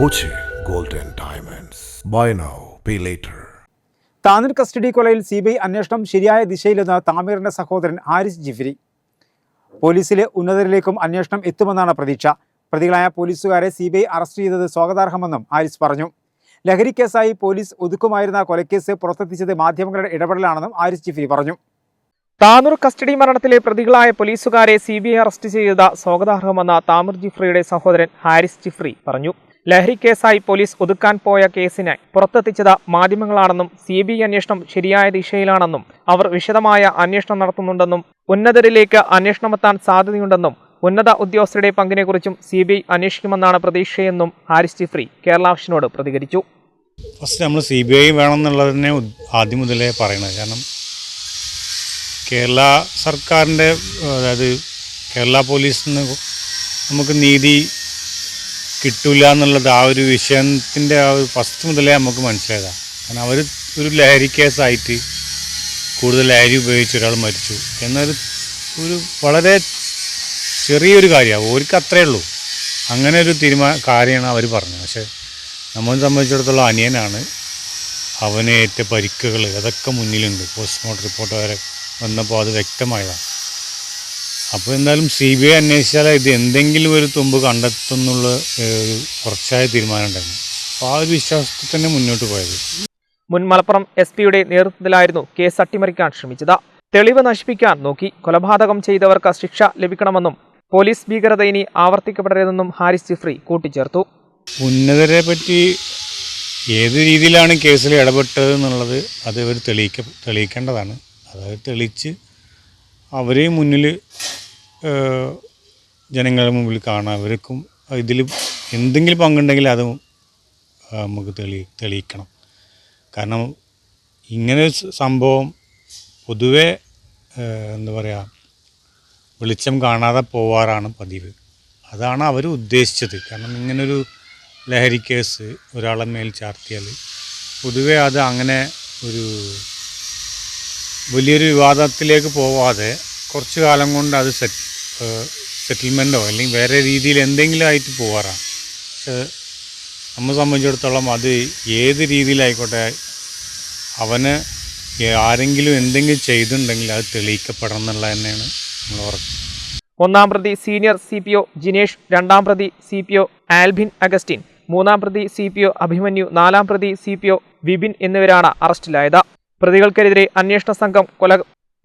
Boche golden diamonds buy now pay later Tanur custody കൊലയിൽ C B I അന്വേഷണം ശരിയായ ദിശയിലെന്ന് താമീറിന്റെ സഹോദരൻ ആരിസ് ജിഫ്രി. പോലീസിലെ ഉന്നതരിലേക്കും അന്വേഷണം എത്തുമെന്നാണ് പ്രതീക്ഷ. പ്രതികളായ പോലീസുകാരെ സി ബി ഐ അറസ്റ്റ് ചെയ്തത് സ്വാഗതാർഹമെന്നും ആരിസ് പറഞ്ഞു. ലഹരി കേസായി പോലീസ് ഒതുക്കുമായിരുന്ന കൊലക്കേസ് പുറത്തെത്തിച്ചത് മാധ്യമങ്ങളുടെ ഇടപെടലാണെന്നും ആരിസ് ജിഫ്രി പറഞ്ഞു. താനൂർ കസ്റ്റഡി മരണത്തിലെ പ്രതികളായ പോലീസുകാരെ സി ബി ഐ അറസ്റ്റ് ചെയ്തത് സ്വാഗതാർഹമെന്ന താമൂർ ജിഫ്രിയുടെ സഹോദരൻ ഹാരിസ് ജിഫ്രി പറഞ്ഞു. ലഹരി കേസായി പോലീസ് ഒതുക്കാൻ പോയ കേസിനെ പുറത്തെത്തിച്ചത് മാധ്യമങ്ങളാണെന്നും സി ബി ഐ അന്വേഷണം ശരിയായ ദിശയിലാണെന്നും അവർ വിശദമായ അന്വേഷണം നടത്തുന്നുണ്ടെന്നും ഉന്നതരിലേക്ക് അന്വേഷണമെത്താൻ സാധ്യതയുണ്ടെന്നും ഉന്നത ഉദ്യോഗസ്ഥരുടെ പങ്കിനെക്കുറിച്ചും സി ബി ഐ അന്വേഷിക്കുമെന്നാണ് പ്രതീക്ഷയെന്നും ഹാരിസ് ജിഫ്രി കേരളാവശ്യനോട് പ്രതികരിച്ചു. ഫസ്റ്റ് നമ്മൾ സി ബി ഐ വേണം എന്നുള്ളതിനെ ഉദ്- ആദ്യം മുതലേ പറയണത്. കാരണം കേരള സർക്കാരിന്റെ അതായത് കേരള പോലീസിന് നമുക്ക് നീതി കിട്ടില്ല എന്നുള്ളത് ആ ഒരു വിഷയത്തിന്റെ ആ ഒരു ഫസ്റ്റ് മുതലേ നമുക്ക് മനസ്സിലായതാണ് കാരണം അവർ ഒരു ലഹരി കേസായിട്ട് കൂടുതൽ ലഹരി ഉപയോഗിച്ച് ഒരാൾ മരിച്ചു. എന്നൊരു ഒരു വളരെ ചെറിയൊരു കാര്യമാണ് ഓർക്ക് അത്രയേ ഉള്ളൂ. അങ്ങനെ ഒരു തീരുമാന കാര്യമാണ് അവർ പറഞ്ഞത്. പക്ഷേ നമ്മളെ സംബന്ധിച്ചിടത്തോളം അനിയനാണ്. അവനേറ്റ പരിക്കുകൾ അതൊക്കെ മുന്നിലുണ്ട്. പോസ്റ്റ്മോർട്ടം റിപ്പോർട്ട് വരെ വന്നപ്പോൾ അത് വ്യക്തമായതാണ് അപ്പോൾ എന്തായാലും സി ബി ഐ അന്വേഷിച്ചാൽ ഇത് എന്തെങ്കിലും ഒരു തുമ്പ് കണ്ടെത്തുന്നുള്ള കുറച്ചായ തീരുമാനം ഉണ്ടായിരുന്നു. അപ്പോൾ ആ ഒരു വിശ്വാസത്തിൽ തന്നെ മുന്നോട്ട് പോയത്. മുൻ മലപ്പുറം എസ് പിയുടെ നേതൃത്വത്തിലായിരുന്നു കേസ് അട്ടിമറിക്കാൻ ശ്രമിച്ചത്. തെളിവ് നശിപ്പിക്കാൻ നോക്കി കൊലപാതകം ചെയ്തവർക്ക് ശിക്ഷ ലഭിക്കണമെന്നും പോലീസ് ഭീകരത ഇനി ആവർത്തിക്കപ്പെടരുതെന്നും ഹാരിസ് ജിഫ്രി കൂട്ടിച്ചേർത്തു. ഉന്നതരെ പറ്റി ഏത് രീതിയിലാണ് കേസിൽ ഇടപെട്ടത് എന്നുള്ളത് അത് ഇവർ തെളിയിക്ക തെളിയിക്കേണ്ടതാണ്. അതായത് തെളിയിച്ച് അവരെയും മുന്നിൽ ജനങ്ങളുടെ മുമ്പിൽ കാണാം അവർക്കും ഇതിൽ എന്തെങ്കിലും പങ്കുണ്ടെങ്കിൽ അത് നമുക്ക് തെളി തെളിയിക്കണം. കാരണം ഇങ്ങനെ സംഭവം പൊതുവെ എന്താ പറയുക വെളിച്ചം കാണാതെ പോവാറാണ് പതിവ്. അതാണ് അവർ ഉദ്ദേശിച്ചത്. കാരണം ഇങ്ങനൊരു ലഹരി കേസ് ഒരാളെ മേൽ ചാർത്തിയാൽ പൊതുവെ അത് അങ്ങനെ ഒരു വലിയൊരു വിവാദത്തിലേക്ക് പോവാതെ കുറച്ച് കാലം കൊണ്ട് അത് സെറ്റ് സെറ്റിൽമെന്റോ അല്ലെങ്കിൽ വേറെ രീതിയിൽ എന്തെങ്കിലും ആയിട്ട് പോവാറാണ് പക്ഷെ നമ്മെ സംബന്ധിച്ചിടത്തോളം അത് ഏത് രീതിയിലായിക്കോട്ടെ അവന് ആരെങ്കിലും എന്തെങ്കിലും ചെയ്തിട്ടുണ്ടെങ്കിൽ അത് തെളിയിക്കപ്പെടണം എന്നുള്ളത് തന്നെയാണ് നമ്മൾ ഉറപ്പ്. ഒന്നാം പ്രതി senior C P O Jinesh രണ്ടാം പ്രതി C P O Albin Augustin മൂന്നാം പ്രതി സി പി ഒ അഭിമന്യു നാലാം പ്രതി സി പി ഒ വിപിൻ എന്നിവരാണ് അറസ്റ്റിലായത്. പ്രതികൾക്കെതിരെ അന്വേഷണ സംഘം കൊല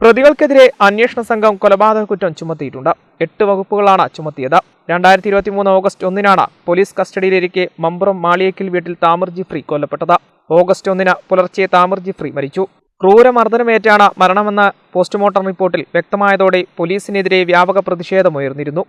പ്രതികൾക്കെതിരെ അന്വേഷണ സംഘം കൊലപാതക കുറ്റം ചുമത്തിയിട്ടുണ്ട്. എട്ട് വകുപ്പുകളാണ് ചുമത്തിയത്. രണ്ടായിരത്തി ഇരുപത്തി മൂന്ന് ഓഗസ്റ്റ് ഒന്നിനാണ് പോലീസ് കസ്റ്റഡിയിലിരിക്കെ മമ്പുറം മാളിയേക്കിൽ വീട്ടിൽ താമർ ജിഫ്രി കൊല്ലപ്പെട്ടത്. ഓഗസ്റ്റ് ഒന്നിന് പുലർച്ചെ താമർ ജിഫ്രി മരിച്ചു. ക്രൂരമർദ്ദനമേറ്റാണ് മരണമെന്ന പോസ്റ്റ്മോർട്ടം റിപ്പോർട്ടിൽ വ്യക്തമായതോടെ പോലീസിനെതിരെ വ്യാപക പ്രതിഷേധമുയർന്നിരുന്നു.